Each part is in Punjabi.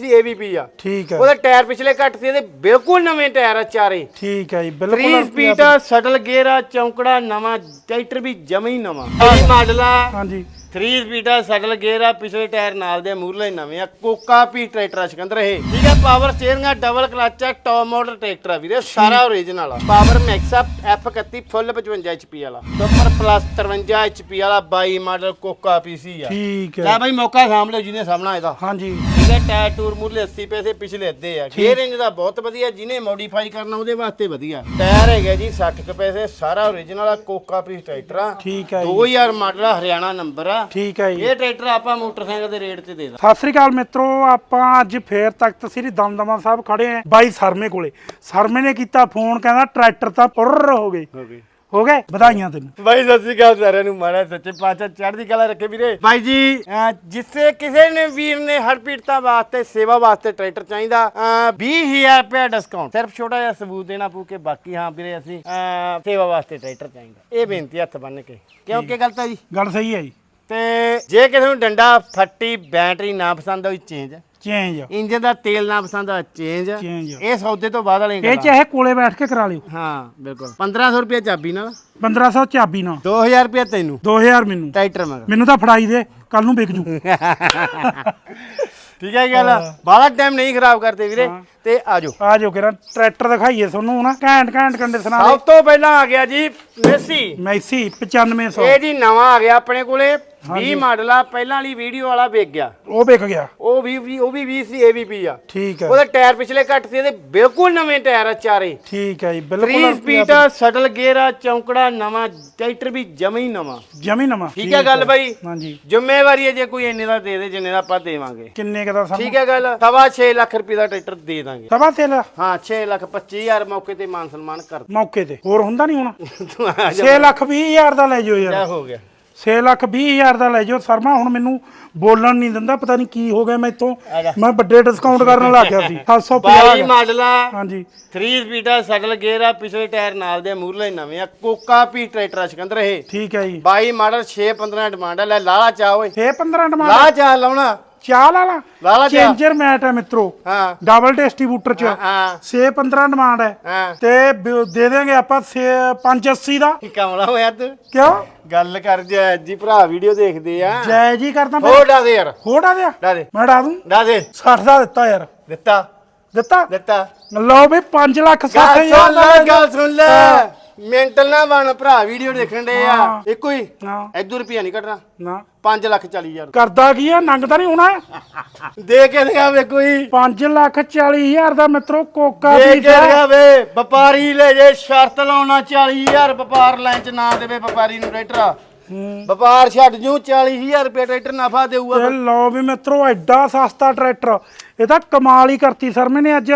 ਸੀ ਏਬੀਪੀ ਆ। ਠੀਕ ਹੈ। ਉਹਦੇ ਟਾਇਰ ਪਿਛਲੇ ਘੱਟ ਸੀ ਇਹਦੇ ਬਿਲਕੁਲ ਨਵੇਂ ਟਾਇਰ ਆ ਚਾਰੇ। ਠੀਕ ਹੈ ਜੀ 3 ਬਿਲਕੁਲ ਸਪੀਡ ਆ ਸਟਲ ਗੇਅਰ ਆ ਚੌਂਕੜਾ ਨਵਾਂ ਟਰੈਕਟਰ ਵੀ ਜਮੇ ਹੀ ਨਵਾਂ। ਇਹ ਮਾਡਲ ਆ। ਹਾਂਜੀ। 3 ਸਪੀਡ ਆ ਸਟਲ ਗੇਅਰ ਆ ਪਿਛਲੇ ਟਾਇਰ ਨਾਲ ਦੇ ਮੂਰਲੇ ਨਵੇਂ ਆ ਕੋਕਾ ਪੀ ਟਰੈਕਟਰ ਆ ਸਿਕੰਦਰ ਇਹ। ਠੀਕ ਹੈ ਪਾਵਰ ਸਟੀਅਰਿੰਗ ਆ ਡਬਲ ਕਲਚ ਆ ਟੌਪ ਮਾਡਲ ਟਰੈਕਟਰ ਆ ਵੀਰੇ ਸਾਰਾ ਓਰੀਜਨਲ ਆ। ਪਾਵਰ ਮੈਕਸ ਆ F31 ਫੁੱਲ 55 HP ਵਾਲਾ। ਸੁਪਰ ਪਲੱਸ 53 HP ਵਾਲਾ 22 ਮਾਡਲ ਕੋਕਾ ਪੀਸੀ ਆ। ਠੀਕ ਹੈ। ਲੈ ਬਾਈ ਮੌਕਾ ਲਿਓ ਜਿਹਨੇ ਸਾਹਮਣਾ ਇਹਦਾ। ਹਾਂਜੀ। ਹੈ ਟਾਇਰ ਟੂਰ ਮੁਰਲੇ 80 ਪੈਸੇ ਪਿਛਲੇ ਅੱਧੇ ਆ। ਗੇਅਰ ਇੰਜ ਦਾ ਬਹੁਤ ਵਧੀਆ ਜਿਹਨੇ ਮੋਡੀਫਾਈ ਕਰਨਾ ਉਹਦੇ ਵਾਸਤੇ ਵਧੀਆ। ਟਾਇਰ ਹੈਗਾ ਜੀ 60 ਕੁ ਪੈਸੇ ਸਾਰਾ ਓਰੀਜਨਲ ਆ ਕੋਕਾ ਪੀ ਟਰੈਕਟਰ ਆ। ਠੀਕ ਹੈ ਜੀ। 2000 ਮਾਡਲ ਆ ਹਰਿਆਣਾ ਨੰਬਰ ਆ। ਠੀਕ ਹੈ ਜੀ। ਇਹ ਟਰੈਕਟਰ ਆਪਾਂ ਮੋਟਰਸਾਈਕਲ ਦੇ ਰੇਟ ਤੇ ਦੇ ਦਾਂ ਸਤਿ ਸ੍ਰੀ ਅਕਾਲ ਮਿੱਤਰੋ ਆਪਾਂ ਅੱਜ ਫੇਰ ਤਖਤ ਸ੍ਰੀ ਦਮਦਮਾ ਸਾਹਿਬ ਖੜੇ ਆਂ ਬਾਈ ਸਰਮੇ ਕੋਲੇ। ਸਰਮੇ ਨੇ ਕੀਤਾ ਫੋਨ ਕਹਿੰਦਾ ਟਰੈਕਟਰ ਤਾਂ ਪੁਰਰ ਹੋ ਗਏ। ਹੋ ਗਈ ਹੋ ਗਏ? ਵਧਾਈਆਂ ਤੈਨੂੰ। ਬਾਈ ਸਤਿ ਸ਼੍ਰੀ ਅਕਾਲ ਸਾਰਿਆਂ ਨੂੰ। ਮਾਰਾ ਸੱਚੇ ਪਾਤਸ਼ਾਹ ਚੜ੍ਹਦੀ ਕਲਾ ਰੱਖੇ ਵੀਰੇ। ਬਾਈ ਜੀ। ਅਹ ਜਿਸੇ ਕਿਸੇ ਨੇ ਵੀਰ ਨੇ ਹਰ ਪੀੜਤਾ ਵਾਸਤੇ ਸੇਵਾ ਵਾਸਤੇ ਟਰੈਕਟਰ ਚਾਹੀਦਾ ਅਹ 20000 ਰੁਪਏ ਡਿਸਕਾਊਂਟ ਸਿਰਫ ਛੋਟਾ ਜਿਹਾ ਸਬੂਤ ਦੇਣਾ ਪਊ ਕਿ ਬਾਕੀ ਹਾਂ ਵੀਰੇ ਅਸੀਂ ਅਹ ਸੇਵਾ ਵਾਸਤੇ ਟਰੈਕਟਰ ਚਾਹੀਦਾ। ਇਹ ਬੇਨਤੀ ਹੱਥ ਬੰਨ ਕੇ। ਕਿਉਂਕਿ ਗਲਤ ਹੈ ਜੀ? ਗੱਲ ਸਹੀ ਹੈ ਜੀ। ਤੇ ਜੇ ਕਿਸੇ ਨੂੰ ਡੰਡਾ ਫੱਟੀ ਬੈਟਰੀ ਨਾ ਪਸੰਦ ਆਈ ਚੇਂਜ ਚੇਂਜ। ਇੰਜਨ ਦਾ ਤੇਲ ਨਾ ਪਸੰਦ ਆ ਚੇਂਜ। ਚੇਂਜ। ਇਹ ਸੌਦੇ ਤੋਂ ਬਾਅਦ ਵਾਲੀ ਇਹ ਗੱਲ। ਚਾਹੇ ਕੋਲੇ ਬੈਠ ਕੇ ਕਰਾ ਲਿਓ। ਹਾਂ ਬਿਲਕੁਲ। 1500 ਰੁਪਏ ਚਾਬੀ ਨਾਲ। 1500 ਚਾਬੀ ਨਾਲ। 2000 ਰੁਪਏ ਤੈਨੂੰ। 2000 ਮੈਨੂੰ। ਟਰੈਕਟਰ ਮਗਰ। ਮੈਨੂੰ ਤਾਂ ਫੜਾਈ ਦੇ ਕੱਲ ਨੂੰ ਵਿਕ ਜੂ। ਠੀਕ ਹੈ ਇਹ ਗੱਲ। ਬਾਹਲਾ ਟਾਈਮ ਨਹੀਂ ਖਰਾਬ ਕਰਦੇ ਵੀਰੇ। ਤੇ ਆਜੋ। ਆ ਜੋ ਕਿਰਾ ਟਰੈਕਟਰ ਦਿਖਾਈਏ ਤੁਹਾਨੂੰ ਨਾ ਘੈਂਟ ਘੈਂਟ ਕੰਡੀਸ਼ਨਾਂ ਸਭ ਤੋਂ ਪਹਿਲਾਂ ਆ ਗਿਆ ਜੀ ਮੈਸੀ। ਮੈਸੀ 9500 ਇਹ ਜੀ ਨਵਾਂ ਆ ਗਿਆ ਆਪਣੇ ਕੋਲੇ। 20 ਮਾਡਲ ਆ ਪਹਿਲਾਂ ਵਾਲੀ ਵੀਡੀਓ ਵਾਲਾ ਵਿਕ ਗਿਆ। ਉਹ ਵਿਕ ਗਿਆ। ਉਹ ਵੀ ਵੀ- ਉਹ ਵੀ 20 ਸੀ ਏਬੀਪੀ ਆ। ਠੀਕ ਹੈ। ਉਹਦੇ ਟਾਇਰ ਪਿਛਲੇ ਘੱਟ ਸੀ ਇਹਦੇ ਬਿਲਕੁਲ ਨਵੇਂ ਟਾਇਰ ਆ ਚਾਰੇ। ਠੀਕ ਹੈ ਜੀ 3 ਬਿਲਕੁਲ ਸਪੀਡ ਆ ਸਟਲ ਗੇਅਰ ਆ ਚੌਂਕੜਾ ਨਵਾਂ ਟਰੈਕਟਰ ਵੀ ਜਮੇ ਹੀ ਨਵਾਂ। ਜਮੀ ਨਵਾਂ ਠੀਕ ਹੈ ਗੱਲ ਬਾਈ? ਹਾਂਜੀ। ਜ਼ਿੰਮੇਵਾਰੀ ਹੈ ਜੇ ਕੋਈ ਇੰਨੇ ਦਾ ਦੇ ਦੇ ਜਿੰਨੇ ਦਾ ਆਪਾਂ ਦੇਵਾਂਗੇ। ਕਿੰਨੇ ਕਦਾ ਸਾਨੂੰ? ਠੀਕ ਹੈ ਗੱਲ ਸਵਾ 6 ਲੱਖ ਰੁਪਏ ਦਾ ਟਰੈਕਟਰ ਦੇ ਦਾਂਗੇ। ਸਭਾ ਤੇ ਹਾਂ 6 ਲੱਖ 25000 ਮੌਕੇ ਤੇ ਮਾਨ ਸਨਮਾਨ ਕਰ ਮੌਕੇ ਤੇ। ਹੋਰ ਹੁੰਦਾ ਨਹੀਂ ਹੁਣ? ਤੂੰ ਆ ਜਾ। 6 ਲੱਖ 20 ਹਜ਼ਾਰ ਦਾ ਲੈ ਜਾਓ ਯਾਰ। ਕਿਆ ਹੋ ਗਿਆ? 6 ਲੱਖ 20 ਹਜ਼ਾਰ ਦਾ ਲੈ ਜਾਓ ਸਰਮਾ ਹੁਣ ਮੈਨੂੰ ਬੋਲਣ ਨਹੀਂ ਦਿੰਦਾ ਪਤਾ ਨਹੀਂ ਕੀ ਹੋ ਗਿਆ ਮੈਥੋਂ। ਮੈਂ ਵੱਡੇ ਡਿਸਕਾਊਂਟ ਕਰਨ ਲੱਗ ਗਿਆ ਸੀ 22 750 ਮਾਡਲ ਆ। ਹਾਂਜੀ। 3 ਸਪੀਡ ਸਟਲ ਗੇਅਰ ਆ ਪਿਛਲੇ ਟਾਇਰ ਨਾਲ ਦੇ ਮੂਰਲੇ ਨਵੇਂ ਆ ਕੋਕਾ ਪੀ ਟਰੈਕਟਰ ਆ ਸਿਕੰਦਰ ਇਹ। ਠੀਕ ਹੈ ਜੀ। 22 ਮਾਡਲ 6 15 ਡਿਮਾਂਡ ਆ ਲੈ ਲਾਲਾ ਚਾ ਓਏ। ਇਹ 15 ਡਿਮਾਂਡ ਲਾ ਚਾ ਲਾਉਣਾ। ਚਾਹ ਲਾ ਲਾ। ਚਾਹ। ਚੇਂਜਰ ਮੈਟ ਹੈ ਮਿੱਤਰੋ। ਹਾਂ। ਡਬਲ ਡਿਸਟ੍ਰੀਬਿਊਟਰ ਚ। ਹਾਂ 6 15 ਡਿਮਾਂਡ ਹੈ। ਹਾਂ। ਤੇ ਬ- ਦੇ ਦੇਾਂਗੇ ਆਪਾਂ 580 ਦਾ। ਕੀ ਕਮਲਾ ਹੋਇਆ ਤੂੰ ਕਿਉਂ? ਗੱਲ ਕਰ ਜਾ ਜੀ ਭਰਾ ਵੀਡੀਓ ਦੇਖਦੇ ਆ। ਜੈ ਜੀ ਕਰਦਾ ਫਿਰ ਹੋ ਡਾ ਦੇ ਯਾਰ। ਹੋਰ ਡਾ ਦਿਆ ਡਾ ਦੇ। ਮੈਂ ਡਾ ਦੂੰ। ਡਾ ਦੇ। 60 ਦਾ ਦਿੱਤਾ ਯਾਰ। ਦਿੱਤਾ। ਦਿੱਤਾ? ਦਿੱਤਾ। ਲਓ ਵੀ 5 ਲੱਖ 60 ਗੱਲ ਸੁਣ ਲੈ। ਗੱਲ ਸੁਣ ਲੈ। ਮੈਂਟਲ ਨਾ ਬਣ ਭਰਾ ਵੀਡੀਓ ਦੇਖਣ ਦੇ ਆ। ਹਾਂ। ਇੱਕੋ ਹੀ ਹਾਂ ਐਦੂ ਰੁਪਿਆ ਨਹੀਂ ਕੱਢਣਾ। ਨਾ। 5 ਲੱਖ 40 ਹਜ਼ਾਰ। ਕਰਦਾ ਕੀ ਆ? ਨੰਗ ਤਾਂ ਨਹੀਂ ਹੋਣਾ। ਦੇ ਕੇ ਦਿਖਾ ਵੇ ਕੋਈ। 5 ਲੱਖ 40 ਹਜ਼ਾਰ ਦਾ ਮਿੱਤਰੋ ਕੋਕਾ ਦੇ ਕੇ ਦਿਖਾ ਵੇ। ਵਪਾਰੀ ਲੈ ਜੇ ਸ਼ਰਤ ਲਾਉਣਾ 40000 ਵਪਾਰ ਲੈਣ ਚ ਨਾ ਦੇਵੇ ਵਪਾਰੀ ਨੂੰ ਟਰੈਕਟਰ। ਵਪਾਰ ਛੱਡ ਜੂ 40000 ਰੁਪਏ ਟਰੈਕਰ ਨਫਾ ਦੇਊਗਾ। ਤੇ ਲਓ ਵੀ ਮਿੱਤਰੋ ਐਡਾ ਸਸਤਾ ਟਰੈਕਟਰ। ਇਹ ਤਾਂ ਕਮਾਲ ਹੀ ਕਰਤੀ ਸਰ ਮੈਨੇ ਅੱਜ।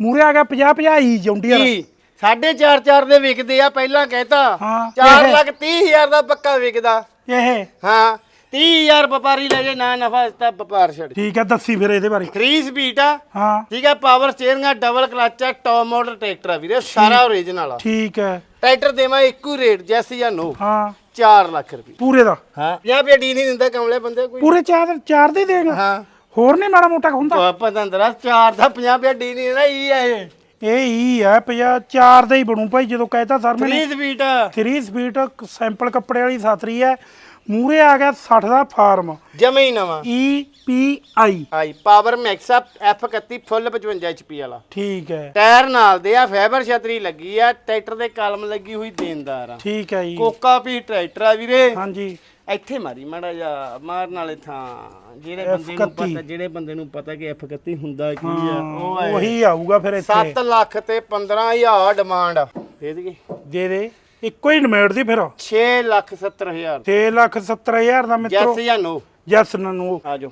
ਮੂਰੇ ਆ ਗਿਆ 50 50 ਹੀ ਜੌਂਡੀਅਰ। ਕੀ? ਸਾਢੇ 4 4 ਦੇ ਵਿਕਦੇ ਆ ਪਹਿਲਾਂ ਕਹਿਤਾ। ਹਾਂ। 4 ਇਹ- ਲੱਖ 30000 ਦਾ ਪੱਕਾ ਵਿਕਦਾ। ਇਹ। ਹਾਂ 30000 ਵਪਾਰੀ ਲੈ ਜੇ ਨਾ ਨਫਾ ਦਿੱਤਾ ਵਪਾਰ ਛੱਡ ਠੀਕ ਹੈ ਦੱਸੀ ਫਿਰ ਇਹਦੇ ਬਾਰੇ। 3 ਸਪੀਡ ਆ। ਹਾਂ। ਠੀਕ ਆ ਪਾਵਰ ਸਟੀਅਰਿੰਗ ਆ ਡਬਲ ਕਲਚ ਆ ਟੌਪ ਮਾਡਲ ਟਰੈਕਟਰ ਆ ਵੀਰੇ ਸਾਰਾ ਓਰੀਜਨਲ ਆ। ਠੀਕ ਹੈ ਟਰੈਕਟਰ ਦੇਵਾਂ ਇੱਕੋ ਰੇਟ ਜੈਸ ਜਾਂ ਨੋ ਹਾਂ। 4 ਲੱਖ ਰੁਪਏ। ਪੂਰੇ ਦਾ। ਹਾਂ। 50 ਰੁਪਏ ਡੀ ਨਹੀਂ ਦਿੰਦਾ ਕਮਲੇ ਬੰਦੇ ਕੋਈ। ਪੂਰੇ ਚਾਰ ਚਾਰ ਦੇ ਦੇਗਾ ਹਾਂ। ਹੋਰ ਨਹੀਂ ਮਾੜਾ ਮੋਟਾ ਹੁੰਦਾ। ਪਤੰਦਰਾ 4 ਦਾ 50 ਰੁਪਏ ਡੀ ਨਹੀਂ ਦਿੰਦਾ ਇਹ ਆ ਇਹ। ਇਹ ਹੀ ਹੈ ਪਿਆ ਚਾਰ ਦਾ ਹੀ ਬਣੂ ਭਾਈ ਜਦੋਂ ਕਹਿਤਾ ਸਰ ਮੈਨੇ। 3 ਸਪੀਡ 3 ਸਪੀਡ ਸੈਂਪਲ ਕੱਪੜੇ ਵਾਲੀ ਸਾਤਰੀ ਹੈ ਮੂਰੇ ਆ ਗਿਆ 60 ਦਾ ਫਾਰਮ। ਜਮੇ ਹੀ ਨਵਾਂ। ਈ ਪੀ ਆਈ ਆਈ ਪਾਵਰ ਮੈਕਸ ਆ F31 ਫੁੱਲ 55 HP ਵਾਲਾ। ਠੀਕ ਹੈ। ਟਾਇਰ ਨਾਲ ਦੇ ਆ ਫਾਈਬਰ ਛਤਰੀ ਲੱਗੀ ਆ ਟਰੈਕਟਰ ਦੇ ਕਲਮ ਲੱਗੀ ਹੋਈ ਦੇਣਦਾਰ ਆ। ਠੀਕ ਹੈ ਜੀ। ਕੋਕਾ ਵੀ ਟਰੈਕਟਰ ਆ ਵੀਰੇ। ਹਾਂਜੀ। ਇੱਥੇ ਮਾਰੀ ਮਾੜਾ ਜਾ ਮਾਰਨ ਵਾਲੇ ਥਾਂ ਜਿਹੜੇ ਬੰਦੇ ਨੂੰ F31 ਪਤਾ ਜਿਹੜੇ ਬੰਦੇ ਨੂੰ ਪਤਾ ਕਿ F31 ਹੁੰਦਾ ਕੀ ਆ ਉਹ ਉਹੀ ਆਊਗਾ ਫਿਰ ਇੱਥੇ। 7 ਲੱਖ ਤੇ 15000 ਡਿਮਾਂਡ ਦੇ ਦੇਗੇ ਦੇ ਦੇ। ਇੱਕੋ ਹੀ ਨਿਮੇੜ ਦੀ ਫਿਰ। 6 ਲੱਖ 70000 6 ਲੱਖ 70 ਹਜ਼ਾਰ ਦਾ ਮਿੱਤਰੋ। ਜੈਸ ਜਾਂ ਨੋ ਜੈਸ ਨੂੰ ਆ ਜਾਓ।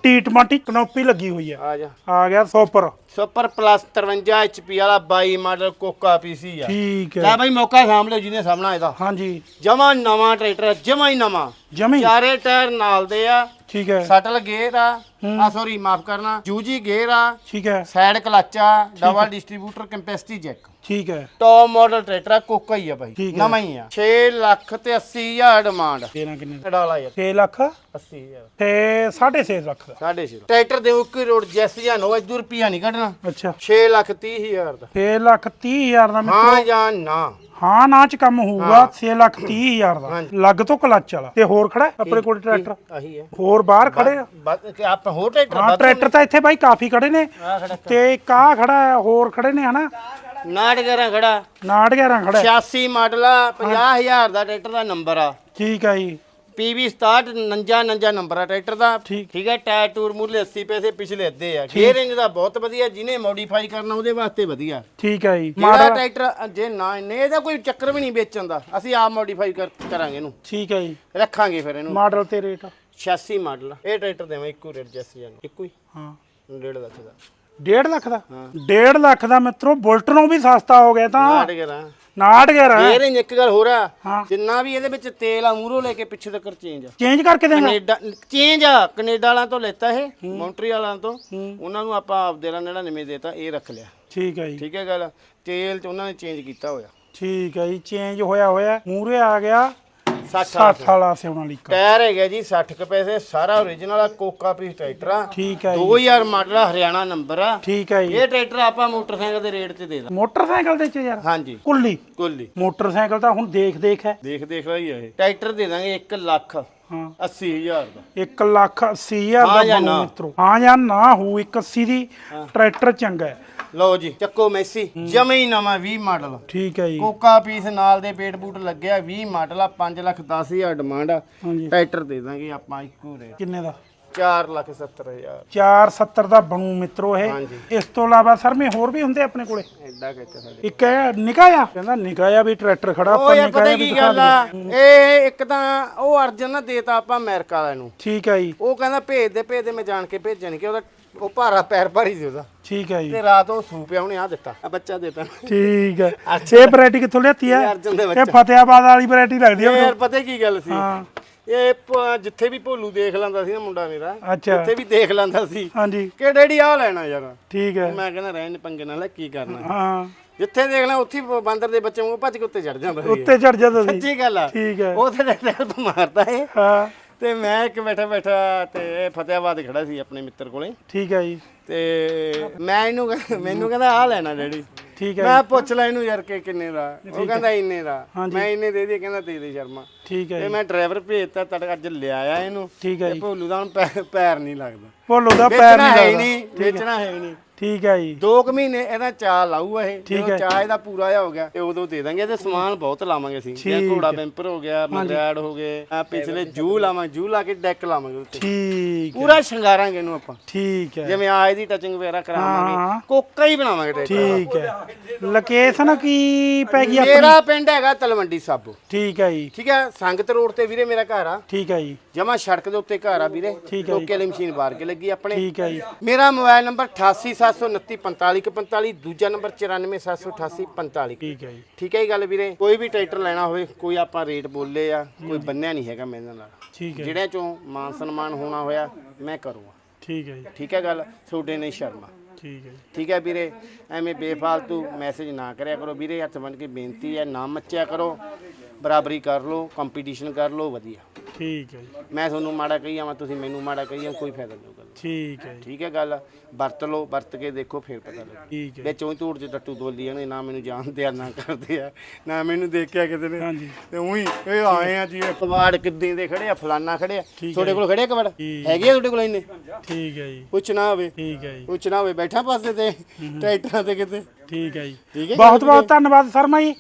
ਕਨੋਪੀ ਲੱਗੀ ਹੋਈ ਆ ਆ ਜਾ। ਆ ਗਿਆ ਸੁਪਰ। ਸੁਪਰ ਪਲੱਸ 53 HP ਵਾਲਾ 22 ਮਾਡਲ ਕੋਕਾ ਪੀਸੀ ਆ। ਠੀਕ ਲੈ ਹੈ ਬਾਈ ਮੌਕਾ ਸਾਂਭ ਲਿਓ ਜਿਹਨੇ ਸਾਹਮਣਾ ਇਹਦਾ। ਹਾਂਜੀ। ਜਮਾ ਨਵਾਂ ਟਰੈਕਟਰ ਜਮਾ ਹੀ ਨਵਾਂ। ਜਮੀ ਚਾਰੇ ਟਾਇਰ ਨਾਲ ਦੇ ਆ। ਠੀਕ ਹੈ। ਸਟਲ ਗੇਅਰ ਆ। ਆ ਸੌਰੀ ਮਾਫ ਕਰਨਾ। ਜੂਜੀ ਗੇਅਰ ਆ ਠੀਕ ਹੈ। ਸਾਈਡ ਕਲਚ ਆ ਡਬਲ ਡਿਸਟ੍ਰੀਬਿਊਟਰ ਕੰਪੈਸਿਟੀ ਜੈਕ। ਠੀਕ ਹੈ। ਟੌਪ ਮਾਡਲ ਟਰੈਕਟਰ ਕੋਕਾ ਹੀ ਆ ਬਾਈ। ਨਵਾਂ ਹੀ ਆ। 6 ਲੱਖ ਤੇ 80 ਹਜ਼ਾਰ ਡਿਮਾਂਡ ਤੇਰਾ ਕਿੰਨੇ ਦਾ? ਡਾਲਾ ਯਾਰ। 6 ਲੱਖ? 80 ਹਜ਼ਾਰ। ਤੇ 6.5 ਲੱਖ ਦਾ। ਸਾਢੇ ਛੇ ਟਰੈਕਟਰ ਦੇ ਇੱਕ ਰੋਡ ਜੈਸ ਰੁਪਿਆ ਨਹੀਂ ਕੱਢਣਾ। ਅੱਛਾ। 6 ਲੱਖ 30 ਹਜ਼ਾਰ ਦਾ। 6 ਲੱਖ 30 ਹਜ਼ਾਰ ਦਾ ਹਾਂ ਜਾਂ ਨਾ। ਹਾਂ ਨਾ ਚ ਕੰਮ ਹੋਊਗਾ। 6 ਲੱਖ 30 ਹਜ਼ਾਰ ਦਾ। ਲੱਗ ਤੋਂ ਕਲੱਚ ਵਾਲਾ। ਤੇ ਹੋਰ ਖੜਾ ਆਪਣੇ ਕੋਲ ਟਰੈਕਟਰ? ਆਹੀ ਹੈ। ਹੋਰ ਬਾਹਰ ਖੜੇ ਆ? ਆਪ ਹੋਰ ਟਰੈਕਟਰ ਹਾਂ ਟਰੈਕਟਰ ਤਾਂ ਇੱਥੇ ਬਾਈ ਕਾਫੀ ਖੜੇ ਨੇ ਆ ਖੜਾ ਤੇ ਇੱਕ ਆਹ ਖੜਾ ਹੈ ਹੋਰ ਖੜੇ ਨੇ ਹਨਾ? ਨਾਟ ਕਰਾਂ ਖੜਾ। 911 ਖੜਾ ਹੈ। 86 ਮਾਡਲ ਆ 50000 ਦਾ ਟਰੈਕਟਰ ਦਾ ਨੰਬਰ ਆ। ਠੀਕ ਹੈ ਜੀ। ਪੀਵੀ 67 ਨੰਜਾ ਨੰਜਾ ਨੰਬਰ ਆ ਟਰੈਕਟਰ ਦਾ। ਠੀਕ। ਠੀਕ ਹੈ ਟਾਇਰ ਟੂਰ ਮੂਲੇ 80 ਪੈਸੇ ਪਿਛਲੇ ਅੱਧੇ ਆ। ਗੇਅਰਿੰਗ ਦਾ ਬਹੁਤ ਵਧੀਆ ਜਿਹਨੇ ਮੋਡੀਫਾਈ ਕਰਨਾ ਉਹਦੇ ਵਾਸਤੇ ਵਧੀਆ। ਠੀਕ ਹੈ ਜੀ। ਜਿਹੜਾ ਮਾਡਲ ਟਰੈਕਟਰ ਜੇ ਨਾ ਇਹਨੇ ਇਹਦਾ ਕੋਈ ਚੱਕਰ ਵੀ ਨਹੀਂ ਵੇਚਣ ਦਾ। ਅਸੀਂ ਆਪ ਮੋਡੀਫਾਈ ਕਰਾਂਗੇ ਇਹਨੂੰ। ਠੀਕ ਹੈ ਜੀ। ਰੱਖਾਂਗੇ ਫਿਰ ਇਹਨੂੰ। ਮਾਡਲ ਤੇ ਰੇਟ 86 ਮਾਡਲ। ਇਹ ਟਰੈਕਟਰ ਦੇਵਾਂ ਇੱਕੋ ਰੇਟ ਜੈਸੇ ਜਾਨ ਇੱਕੋ ਹੀ? ਹਾਂ। 1.5 ਲੱਖ ਦਾ। 1.5 ਲੱਖ ਦਾ? 1.5 ਲੱਖ ਦਾ ਮਿੱਤਰੋ ਬੁਲਟ ਨੂੰ ਵੀ ਸਸਤਾ ਹੋ ਗਿਆ ਤਾਂ। ਨਾਟ ਕਰਾਂ 911 ਇਹ ਰਿੰਜ ਇੱਕ ਗੱਲ ਹਾਂ। ਜਿੰਨਾ ਵੀ ਇਹਦੇ ਵਿੱਚ ਤੇਲ ਆ ਮੂਹਰੋਂ ਲੈ ਕੇ ਪਿੱਛੇ ਤੱਕ ਚੇਂਜ ਚੇਂਜ ਕਰਕੇ ਦੇਗਾ ਕੈਨੇਡਾ ਚੇਂਜ ਆ ਕੈਨੇਡਾ ਵਾਲਿਆਂ ਤੋਂ ਲੈਤਾ ਇਹ ਮੌਂਟਰੀਅਲ ਵਾਲਿਆਂ ਤੋਂ। ਉਹਨਾਂ ਨੂੰ ਆਪਾਂ ਆਪਦੇ ਨਾਲ 99 ਦੇਤਾ ਇਹ ਰੱਖ ਲਿਆ। ਠੀਕ ਹੈ ਜੀ। ਠੀਕ ਹੈ ਗੱਲ? ਤੇਲ ਤੇ ਉਹਨਾਂ ਨੇ ਚੇਂਜ ਕੀਤਾ ਹੋਇਆ। ਠੀਕ ਹੈ ਜੀ ਚੇਂਜ ਹੋਇਆ ਹੋਇਆ ਮੂਰੇ ਆ ਗਿਆ। 60 60 ਵਾਲਾ ਸੋਨਾਲੀਕਾ ਟਾਇਰ ਹੈਗਾ ਜੀ 60 ਕੁ ਪੈਸੇ ਸਾਰਾ ਓਰੀਜਨਲ ਆ ਕੋਕਾ ਪੀਸ ਟਰੈਕਟਰ ਆ। ਠੀਕ ਹੈ ਜੀ। 2000 ਮਾਡਲ ਆ ਹਰਿਆਣਾ ਨੰਬਰ ਆ। ਠੀਕ ਹੈ ਜੀ। ਇਹ ਟਰੈਕਟਰ ਆਪਾਂ ਮੋਟਰਸਾਈਕਲ ਦੇ ਰੇਟ ਤੇ ਦੇ ਦਾਂ ਮੋਟਰਸਾਈਕਲ ਦੇ ਚ ਯਾਰ? ਹਾਂਜੀ। ਕੁੱਲੀ? ਕੁੱਲੀ। ਮੋਟਰਸਾਈਕਲ ਤਾਂ ਹੁਣ ਦੇਖ ਦੇਖ ਹੈ। ਦੇਖ ਦੇਖ ਰਹੀ ਆ ਇਹ। ਟਰੈਕਟਰ ਦੇ ਦਾਂਗੇ 1 ਲੱਖ। ਹਾਂ। 80000 ਦਾ। 1 ਲੱਖ 80 ਹਜ਼ਾਰ ਹਾਂ ਦਾ ਜਾਂ ਬਣੂ ਨਾ? ਮਿੱਤਰੋ। ਹਾਂ ਜਾਂ ਨਾ ਹੋ 180 ਦੀ ਟਰੈਕਟਰ ਚੰਗਾ ਹੈ। ਲਓ ਜੀ ਚੱਕੋ ਮੈਸੀ। ਜਮੇ ਹੀ ਨਵਾਂ 20 ਮਾਡਲ। ਠੀਕ ਹੈ ਜੀ। ਕੋਕਾ ਪੀਸ ਨਾਲ ਦੇ ਪੇਟ ਬੂਟ ਲੱਗਿਆ 20 ਮਾਡਲ ਆ 5 ਲੱਖ 10 ਹਜ਼ਾਰ ਡਿਮਾਂਡ ਆ। ਹਾਂਜੀ। ਟਰੈਕਟਰ ਦੇ ਦਾਂਗੇ ਆਪਾਂ ਇੱਕੋ ਰੇਟ ਕਿੰਨੇ ਦਾ? 4 ਲੱਖ 70 ਹਜ਼ਾਰ। 470 ਦਾ ਬਣੂ ਮਿੱਤਰੋ ਇਹ। ਹਾਂਜੀ। ਇਸ ਤੋਂ ਇਲਾਵਾ ਸਰ ਮੈਂ ਹੋਰ ਵੀ ਹੁੰਦੇ ਆਪਣੇ ਕੋਲੇ? ਐਡਾ ਕਿੱਥੇ ਸਾਡੇ ਇੱਕ ਹੈ ਨਿਕਾਇਆ ਕਹਿੰਦਾ ਨਿਕਾਇਆ ਵੀ ਟਰੈਕਟਰ ਖੜਾ ਉਹ ਯਾਰ ਪਤਾ ਨਿਕਾਇਆ ਕੀ ਵੀ ਦਿਖਾ ਗੱਲ ਆ? ਇਹ ਇੱਕ ਤਾਂ ਉਹ ਅਰਜਨ ਨਾ ਦੇਤਾ ਆਪਾਂ ਅਮਰੀਕਾ ਵਾਲਿਆਂ ਨੂੰ। ਠੀਕ ਹੈ ਜੀ। ਉਹ ਕਹਿੰਦਾ ਭੇਜ ਦੇ ਭੇਜ ਦੇ ਮੈਂ ਜਾਣ ਕੇ ਭੇਜਣ ਕਿ ਉਹਦਾ ਉਹ ਭਾਰਾ ਪੈਰ ਭਾਰੀ ਸੀ ਉਹਦਾ। ਠੀਕ ਹੈ ਜੀ। ਤੇ ਰਾਤ ਉਹ ਸੂ ਪਿਆ ਉਹਨੇ ਆ ਦਿੱਤਾ। ਆ ਬੱਚਾ ਦੇਤਾ। ਠੀਕ ਹੈ ਇਹ ਵੈਰਾਈਟੀ ਕਿੱਥੋਂ ਲਿਆਤੀ ਹੈ ਇਹ ਅਰਜਨ ਦੇ ਇਹ ਬੱਚਾ। ਫਤਿਆਬਾਦ ਵਾਲੀ ਵੈਰਾਈਟੀ ਲੱਗਦੀ ਹੈ ਯਾਰ ਪਤਾ ਕੀ ਗੱਲ ਸੀ? ਹਾਂ। ਇਹ ਪ- ਜਿੱਥੇ ਵੀ ਭੋਲੂ ਦੇਖ ਲੈਂਦਾ ਸੀ ਨਾ ਮੁੰਡਾ ਮੇਰਾ ਅੱਛਾ। ਉੱਥੇ ਵੀ ਦੇਖ ਲੈਂਦਾ ਸੀ। ਹਾਂਜੀ। ਕਿ ਡੈਡੀ ਆ ਲੈਣਾ ਯਾਰ। ਠੀਕ ਹੈ। ਮੈਂ ਕਹਿੰਦਾ ਰਹਿਣ ਦੇ ਪੰਗੇ ਨਾਲ ਕੀ ਕਰਨਾ। ਹਾਂ। ਜਿੱਥੇ ਦੇਖ ਲੈ ਉੱਥੇ ਹੀ ਬਾਂਦਰ ਦੇ ਬੱਚੇ ਨੂੰ ਭੱਜ ਕੇ ਉੱਤੇ ਚੜ ਜਾਂਦਾ ਸੀ। ਉੱਤੇ ਚੜ ਜਾਂਦਾ ਸੀ। ਸੱਚੀ ਗੱਲ ਆ। ਠੀਕ ਹੈ। ਉਹ ਤੇ ਹੈਲਪ ਮਾਰਦਾ ਏ। ਹਾਂ। ਤੇ ਮੈਂ ਇੱਕ ਬੈਠਾ ਬੈਠਾ ਤੇ ਇਹ ਫਤਿਆਬਾਦ ਖੜਾ ਸੀ ਆਪਣੇ ਮਿੱਤਰ ਕੋਲੇ। ਠੀਕ ਹੈ ਜੀ। ਤੇ ਮੈਂ ਇਹਨੂੰ ਕਹਿ- ਮੈਨੂੰ ਕਹਿੰਦਾ ਆ ਲੈਣਾ ਡੈਡੀ। ਠੀਕ ਹੈ ਮੈਂ ਪੁੱਛ ਲੈ ਇਹਨੂੰ ਯਾਰ ਕਿ ਕਿੰਨੇ ਦਾ। ਉਹ ਕਹਿੰਦਾ ਇੰਨੇ ਦਾ। ਮੈਂ ਇੰਨੇ ਦੇ ਦੇ ਕਹਿੰਦਾ ਦੇ ਦੇ ਸ਼ਰਮਾ। ਠੀਕ ਹੈ ਤੇ ਜੀ। ਮੈਂ ਡਰਾਈਵਰ ਭੇਜਤਾ ਤੜ ਅੱਜ ਲਿਆਇਆ ਇਹਨੂੰ। ਠੀਕ ਹੈ ਜੀ। ਭੋਲੂ ਦਾ ਹੁਣ ਪੈ- ਪੈਰ ਨਹੀਂ ਲੱਗਦਾ। ਭੋਲੋ ਦਾ ਪੈਰ ਵੇਚਣਾ ਨਹੀਂ ਹੈ ਹੀ ਲੱਗਦਾ। ਨਹੀਂ ਵੇਚਣਾ ਹੈ ਹੀ ਨਹੀਂ। ਠੀਕ ਹੈ ਜੀ। 2 ਕੁ ਮਹੀਨੇ ਇਹਦਾ ਚਾਹ ਲਾਊ ਇਹ। ਜਦੋਂ। ਚਾਹ ਇਹਦਾ ਪੂਰਾ ਜਿਹਾ ਹੋ ਗਿਆ ਤੇ ਉਦੋਂ ਦੇ ਦਾਂਗੇ ਤੇ ਸਮਾਨ ਬਹੁਤ ਲਾਵਾਂਗੇ ਅਸੀਂ। ਜਿਵੇਂ ਘੋੜਾ। ਬੈਂਪਰ ਹੋ ਗਿਆ ਮਗਰੈਡ ਹੋ ਗਏ ਆ ਪਿਛਲੇ ਜੂ ਲਾਵਾਂ ਜੂ ਲਾ ਕੇ ਡੈਕ ਲਾਵਾਂਗੇ ਉੱਤੇ ਠੀਕ ਹੈ। ਪੂਰਾ ਸ਼ਿੰਗਾਰਾਂਗੇ ਇਹਨੂੰ ਆਪਾਂ। ਠੀਕ ਹੈ। ਜਿਵੇਂ ਆ ਇਹਦੀ ਟੱਚਿੰਗ ਵਗੈਰਾ ਹਾਂ। ਕਰਾਵਾਂਗੇ ਕੋਕਾ ਹੀ ਬਣਾਵਾਂਗੇ ਟਰੈਕਟਰ ਠੀਕ ਹੈ। ਲੋਕੇਸ਼ਨ ਕੀ ਪੈ ਗਈ ਆਪਣੀ? ਮੇਰਾ ਪਿੰਡ ਹੈਗਾ ਤਲਵੰਡੀ ਸਾਬੋ। ਠੀਕ ਹੈ ਜੀ। ਠੀਕ ਹੈ ਸੰਗਤ ਰੋਡ ਤੇ ਵੀਰੇ ਮੇਰਾ ਘਰ ਆ। ਠੀਕ ਹੈ ਜੀ। ਜਮਾ ਸੜਕ ਦੇ ਉੱਤੇ ਘਰ ਆ ਵੀਰੇ। ਠੀਕ ਹੈ ਜੀ। ਟੋਕੇ ਵਾਲੀ ਮਸ਼ੀਨ ਬਾਹਰ ਕੇ ਲੱਗੀ ਆਪਣੇ। ਠੀਕ ਹੈ ਜੀ। ਮੇਰਾ ਮੋਬਾਈਲ ਨੰਬਰ 8879455145 ਦੂਜਾ ਨੰਬਰ 94788545 ਠੀਕ ਹੈ ਜੀ। ਠੀਕ ਹੈ ਇਹ ਗੱਲ ਵੀਰੇ। ਕੋਈ ਵੀ ਟਰੈਕਟਰ ਲੈਣਾ ਹੋਵੇ ਕੋਈ ਆਪਾਂ ਰੇਟ ਬੋਲੇ ਆ ਕੋਈ ਬੰਨਿਆ ਨਹੀਂ ਹੈਗਾ ਮੇਰੇ ਨਾਲ। ਠੀਕ ਹੈ। ਜਿਹੜਿਆਂ ਚੋਂ ਮਾਨ ਸਨਮਾਨ ਹੋਣਾ ਹੋਇਆ ਮੈਂ ਕਰੂੰਗਾ। ਠੀਕ ਹੈ ਜੀ। ਠੀਕ ਹੈ ਗੱਲ ਤੁਹਾਡੇ ਨਹੀਂ ਸ਼ਰਮਾ। ਠੀਕ ਹੈ ਜੀ। ਠੀਕ ਹੈ ਵੀਰੇ, ਐਵੇਂ ਬੇਫਾਲਤੂ ਮੈਸੇਜ ਨਾ ਕਰਿਆ ਕਰੋ ਵੀਰੇ, ਹੱਥ ਬੰਨ ਕੇ ਬੇਨਤੀ ਹੈ, ਨਾ ਮੱਚਿਆ ਕਰੋ, ਬਰਾਬਰੀ ਕਰ ਲਓ ਕੰਪੀਟੀਸ਼ਨ ਕਰ ਲਓ, ਵਧੀਆ। ਠੀਕ ਹੈ ਜੀ। ਮੈਂ ਤੁਹਾਨੂੰ ਮਾੜਾ ਕਹੀ ਜਾਵਾਂ ਤੁਸੀਂ ਮੈਨੂੰ ਮਾੜਾ ਕਹੀ ਜਾਓ ਕੋਈ ਫਾਇਦਾ ਨਹੀਂ ਗੱਲ ਠੀਕ ਹੈ ਜੀ। ਠੀਕ ਹੈ ਗੱਲ ਵਰਤ ਲਓ ਵਰਤ ਕੇ ਦੇਖੋ ਫਿਰ ਪਤਾ ਲੱਗੂ। ਠੀਕ ਹੈ ਵਿੱਚ ਉਹੀ ਧੂੜ ਚ ਟੱਟੂ ਦੋਲੀ ਜਾਣੇ ਨਾ ਮੈਨੂੰ ਜਾਣਦੇ ਆ ਨਾ ਕਰਦੇ ਆ ਨਾ ਮੈਨੂੰ ਦੇਖਿਆ ਕਿਤੇ ਨੇ। ਹਾਂਜੀ। ਤੇ ਉਹੀ ਇਹ ਆਏ ਆ ਜੀ ਇਹ ਕਵਾੜ ਕਿੱਦਾਂ ਦੇ ਖੜੇ ਆ ਫਲਾਨਾ ਖੜੇ ਆ ਠੀਕ ਤੁਹਾਡੇ ਕੋਲ ਖੜੇ ਕਵਾੜ ਠੀਕ। ਹੈਗੇ ਆ ਤੁਹਾਡੇ ਕੋਲ ਇੰਨੇ? ਠੀਕ ਹੈ ਜੀ। ਕੁਛ ਨਾ ਹੋਵੇ। ਠੀਕ ਹੈ ਜੀ। ਕੁਛ ਨਾ ਹੋਵੇ ਬੈਠਾ ਪਾਸੇ ਤੇ ਟਰੈਕਟਰਾਂ ਤੇ ਕਿਤੇ। ਠੀਕ ਹੈ ਜੀ। ਠੀਕ ਹੈ ਬਹੁਤ ਬਹੁਤ ਧੰਨਵਾਦ ਸ਼ਰਮਾ ਜੀ।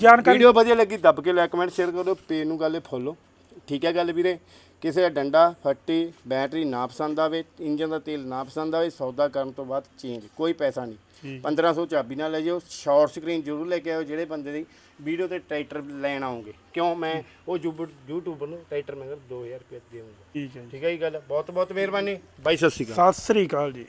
ਜਾਣਕਾਰੀ- ਵੀਡੀਓ ਵਧੀਆ ਲੱਗੀ ਦੱਬ ਕੇ ਲਾਈਕ ਕਮੈਂਟ ਸ਼ੇਅਰ ਕਰੋ ਪੇਜ ਨੂੰ ਗੱਲ ਫੋਲੋ ਠੀਕ ਹੈ ਗੱਲ ਵੀਰੇ? ਕਿਸੇ ਦਾ ਡੰਡਾ ਫੱਟੀ ਬੈਟਰੀ ਨਾ ਪਸੰਦ ਆਵੇ ਇੰਜਨ ਦਾ ਤੇਲ ਨਾ ਪਸੰਦ ਆਵੇ ਸੌਦਾ ਕਰਨ ਤੋਂ ਬਾਅਦ ਚੇਂਜ ਕੋਈ ਪੈਸਾ ਨਹੀਂ। ਠੀਕ। 1500 ਚਾਬੀ ਨਾਲ ਲੈ ਜਿਓ ਸ਼ਾਰਟ ਸਕਰੀਨ ਜ਼ਰੂਰ ਲੈ ਕੇ ਆਇਓ ਜਿਹੜੇ ਬੰਦੇ ਦੀ ਵੀਡੀਓ ਤੇ ਟਰੈਕਟਰ ਲੈਣ ਆਉਂਗੇ। ਕਿਉਂ? ਮੈਂ ਉਹ ਯੂਟਿਊਬਰ ਨੂੰ ਟਰੈਕਟਰ ਮੈਂ 2000 ਰੁਪਏ ਦੇਵਾਂਗਾ ਠੀਕ ਹੈ ਠੀਕ ਹੈ ਜੀ ਗੱਲ ਬਹੁਤ ਬਹੁਤ ਮਿਹਰਬਾਨੀ। ਬਾਈ ਸਤਿ ਸ਼੍ਰੀ ਅਕਾਲ। ਸਤਿ ਸ੍ਰੀ ਅਕਾਲ ਜੀ।